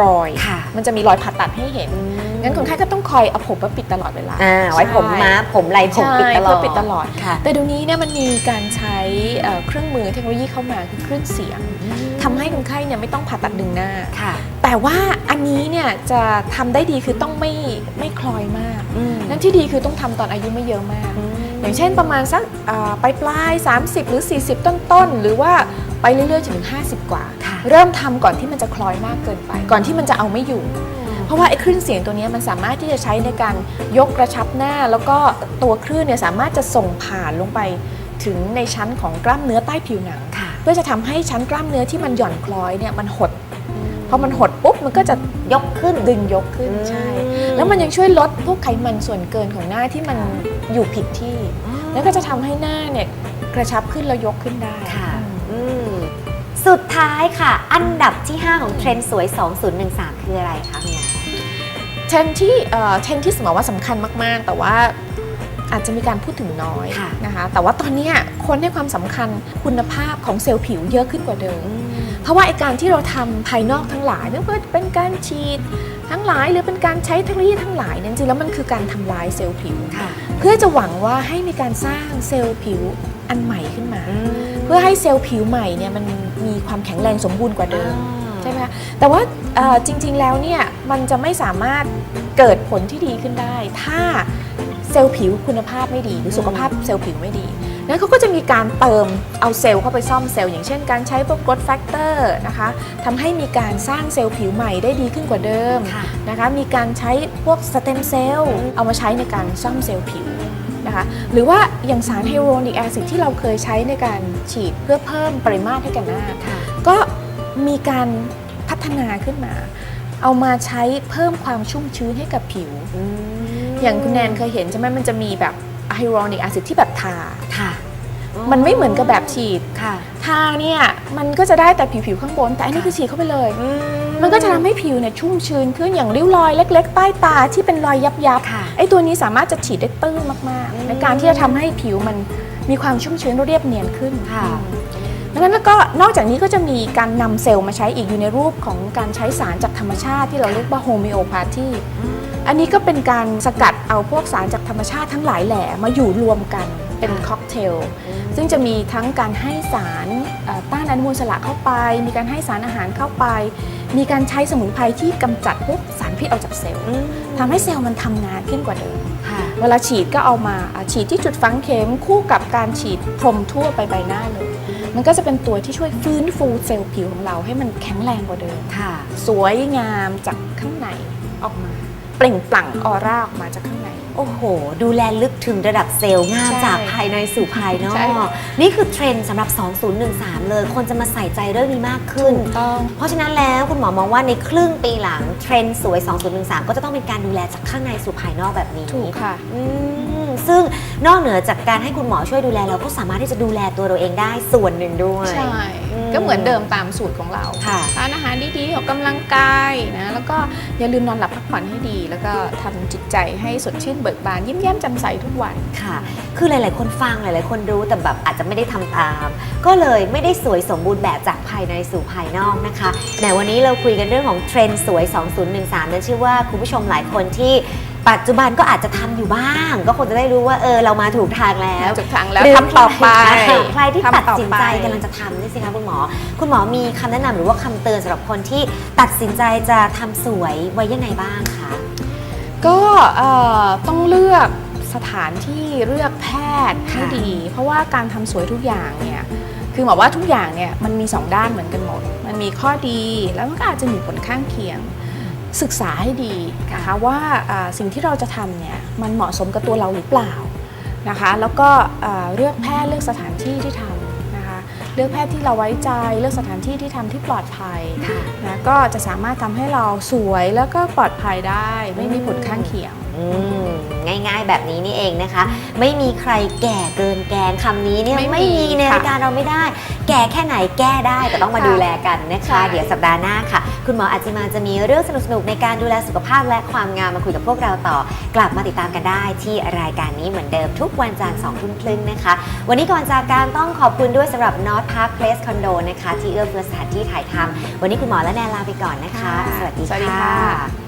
รอย ค่ะมันจะมีรอยผ่าตัดให้เห็น งั้นคนไข้ก็ต้องคอยเอาผมมาปิดตลอดเวลาอ่าไว้ผมใช่ม้าผมไหลผมใช่ปิดตลอดเพื่อปิดตลอด ค่ะ แต่เดี๋ยวนี้เนี่ยมันมีการใช้เอ่อเครื่องมือเทคโนโลยีเข้ามาคือคลื่นเสียงทำให้คนไข้เนี่ยไม่ต้องผ่าตัดดึงหน้า ค่ะแต่ว่าอันนี้เนี่ยจะทำได้ดีคือต้องไม่ไม่คล้อยมากอืมนั่นที่ดีคือต้องทำตอนอายุไม่เยอะมาก อย่างเช่นประมาณสักปลายปลายๆ30 หรือ 40 ต้นต้นๆหรือว่าไปเรื่อยๆจนถึง 50 กว่าค่ะ เริ่มทำก่อนที่มันจะคล้อยมากเกินไป ก่อนที่มันจะเอาไม่อยู่ เพราะว่าไอ้คลื่นเสียงตัวเนี้ยมันสามารถที่จะใช้ในการยกกระชับหน้า แล้วก็ตัวคลื่นเนี่ยสามารถจะส่งผ่านลงไปถึงในชั้นของกล้ามเนื้อใต้ผิวหนังค่ะเพื่อจะทำให้ชั้นกล้ามเนื้อที่มันหย่อนคล้อยเนี่ยมันหดพอมันหดปุ๊บมันก็จะยกขึ้นดึงยกขึ้นใช่ แล้วมันยังช่วยลดพวกไขมันส่วนเกินของหน้าที่มันอยู่ผิดที่ แล้วก็จะทำให้หน้าเนี่ยกระชับขึ้นแล้วยกขึ้นได้ค่ะอืมอืม สุดท้ายค่ะ อันดับที่ 5 ของเทรนด์สวย 2013 คืออะไรคะคุณหมอเทรนด์ที่เอ่อเทรนด์ที่สมองว่าสำคัญมาก ๆ แต่ว่าอาจจะมีการพูดถึงน้อยค่ะ นะคะ แต่ว่าตอนเนี้ยคนให้ความสำคัญคุณภาพของเซลล์ผิวเยอะขึ้นกว่าเดิม เพราะว่าไอการที่เราทำภายนอกทั้งหลายไม่ว่าจะเป็นการฉีดทั้งหลายหรือเป็นการใช้เทคโนโลยีทั้งหลายเนี่ยจริงๆแล้วมันคือการทำลายเซลล์ผิว ค่ะ เพื่อจะหวังว่าให้มีการสร้างเซลล์ผิวอันใหม่ขึ้นมาเพื่อให้เซลล์ผิวใหม่เนี่ยมันมีความแข็งแรงสมบูรณ์กว่าเดิมใช่ไหมคะแต่ว่าเอ่อจริงๆแล้วเนี่ยมันจะไม่สามารถเกิดผลที่ดีขึ้นได้ ถ้าเซลล์ผิวคุณภาพไม่ดี หรือสุขภาพเซลล์ผิวไม่ดีนั้นเขาก็จะมีการเติมเอาเซลล์เข้าไปซ่อมเซลล์อย่างเช่นการใช้พวก growth factor นะคะทำให้มีการสร้างเซลล์ผิวใหม่ได้ดีขึ้นกว่าเดิมค่ะนะคะมีการใช้พวกสเต็มเซลล์เอามาใช้ในการซ่อมเซลล์ผิว นะคะหรือว่าอย่างสารไฮโรนิกแอซิดที่เราเคยใช้ในการฉีดเพื่อเพิ่มปริมาตรให้กับหน้าค่ะก็ก็มีการพัฒนาขึ้นมา เอามาใช้เพิ่มความชุ่มชื้นให้กับผิว อย่างคุณแนนเคยเห็นใช่ไหมมันจะมีแบบไฮโรนิกแอซิดที่แบบทาค่ะมันไม่เหมือนกับแบบฉีดค่ะทาเนี่ยมันก็จะได้แต่ผิวๆข้างบน แต่อันนี้คือฉีดเข้าไปเลย มันก็จะทำให้ผิวเนี่ยชุ่มชื้นขึ้นอย่างริ้วรอยเล็ก ๆ ใต้ตาที่เป็นรอยยับยับๆค่ะ ไอ้ตัวนี้สามารถจะฉีดได้ตื้นมากอืมๆในการที่จะทำให้ผิวมันมีความชุ่มชื้นเรียบเนียนขึ้นค่ะดังนั้นแล้วก็นอกจากนี้ก็จะมีการนำเซลล์มาใช้อีกอยู่ในรูปของการใช้สารจากธรรมชาติที่เราเรียกว่าโฮมิโอพาธีอันนี้ก็เป็นการสกัดเอาพวกสารจากธรรมชาติทั้งหลายแหล่มาอยู่รวมกัน เป็นค็อกเทล ซึ่งจะมีทั้งการให้สารเอ่อต้านอนุมูลอิสระเข้าไป มีการให้สารอาหารเข้าไป มีการใช้สมุนไพรที่กำจัดพวกสารพิษออกจากเซลล์ทำให้เซลล์มันทำงานขึ้นกว่าเดิมค่ะเวลาฉีดก็เอามาอะฉีดที่จุดฝังเข็มคู่กับการฉีดพรมทั่วไปใบหน้าเลย มันก็จะเป็นตัวที่ช่วยฟื้นฟูเซลล์ผิวของเราให้มันแข็งแรงกว่าเดิมค่ะสวยงามจากข้างในออกมา เปล่งปลั่งออร่าออกมาจากข้างใน โอ้โห ดูแลลึกถึงระดับเซลล์งามใช่จากภายในสู่ภายนอใช่กนี่คือเทรนด์สำหรับ 2013 เลย คนจะมาใส่ใจเรื่องนี้มากขึ้น ถูกต้อง เพราะฉะนั้นแล้วคุณหมอมองว่าในครึ่งปีหลังเทรนด์สวย 2013 ก็จะต้องเป็นการดูแลจากข้างในสู่ภายนอกแบบนี้ถูกค่ะ อืม ซึ่งนอกเหนือจากการให้คุณหมอช่วยดูแล เราก็สามารถที่จะดูแลตัวเราเองได้ส่วนหนึ่งด้วย ใช่อืมก็เหมือนเดิมตามสูตรของเราค่ะ ทานอาหารดีๆออกกำลังกายนะแล้วก็อย่าลืมนอนหลับพักผ่อนให้ดี แล้วก็ทำจิตใจให้สดชื่นเบิกบานยิ้มแย้มแจ่มใสทุกวัน ค่ะ คือหลาย ๆ คนฟังหลาย ๆ คนรู้แต่แบบอาจจะไม่ได้ทำตาม ก็เลยไม่ได้สวยสมบูรณ์แบบจากภายในสู่ภายนอกนะคะในวันนี้เราคุยกันเรื่องของเทรนด์สวย 2013 นั้นเชื่อว่าคุณผู้ชมหลายคนที่ ปัจจุบันก็อาจจะทำอยู่บ้าง ก็คงจะได้รู้ว่าเออเรามาถูกทางแล้วจุดทางแล้วหรืทำต่อไปใครที่ทำตัดต่อสินไปใจกำลังจะทำนี่สิคะคุณหมอ คุณหมอมีคำแนะนำหรือว่าคำเตือนสำหรับคนที่ตัดสินใจจะทำสวยไว้ยังไงบ้างคะก็เอ่อต้องเลือกสถานที่เลือกแพทย์ให้ค่ะดี เพราะว่าการทำสวยทุกอย่างเนี่ยคือหมอว่าทุกอย่างเนี่ยมันมีสองด้านเหมือนกันหมด มันมีข้อดีแล้วมันก็อาจจะมีผลข้างเคียง ศึกษาให้ดีนะคะว่าอ่าสิ่งที่เราจะทำเนี่ยมันเหมาะสมกับตัวเราหรือเปล่านะคะแล้วก็อ่าเลือกแพทย์เลือกสถานที่ที่ทำนะคะเลือกแพทย์ที่เราไว้ใจเลือกสถานที่ที่ทำที่ปลอดภัยค่ะนะก็จะสามารถทำให้เราสวยแล้วก็ปลอดภัยได้ ไม่มีผลข้างเคียงอือืม ง่ายๆ แบบนี้นี่เองนะคะ ไม่มีใครแก่เกินแกงคำนี้เนี่ยไม่มีไม่มีในค่ะรายการเราไม่ได้ แก่แค่ไหนแก้ได้แต่ต้องมาค่ะดูแลกันนะคะใช่เดี๋ยวสัปดาห์หน้าค่ะ คุณหมออาจจะมาจะมีเรื่องสนุกๆในการดูแลสุขภาพและความงามมาคุยกับพวกเราต่อ กลับมาติดตามกันได้ที่รายการนี้เหมือนเดิมทุกวันจันทร์สองทุ่มครึ่งนะคะ วันนี้ก่อนจากการต้องขอบคุณด้วยสำหรับ North Park Place Condo นะคะ ที่เอื้อเฟื้อสถานที่ถ่ายทำวันนี้คุณหมอและแนนลาไปก่อนนะคะค่ะสวัสดีสวัสดีค่ะค่ะ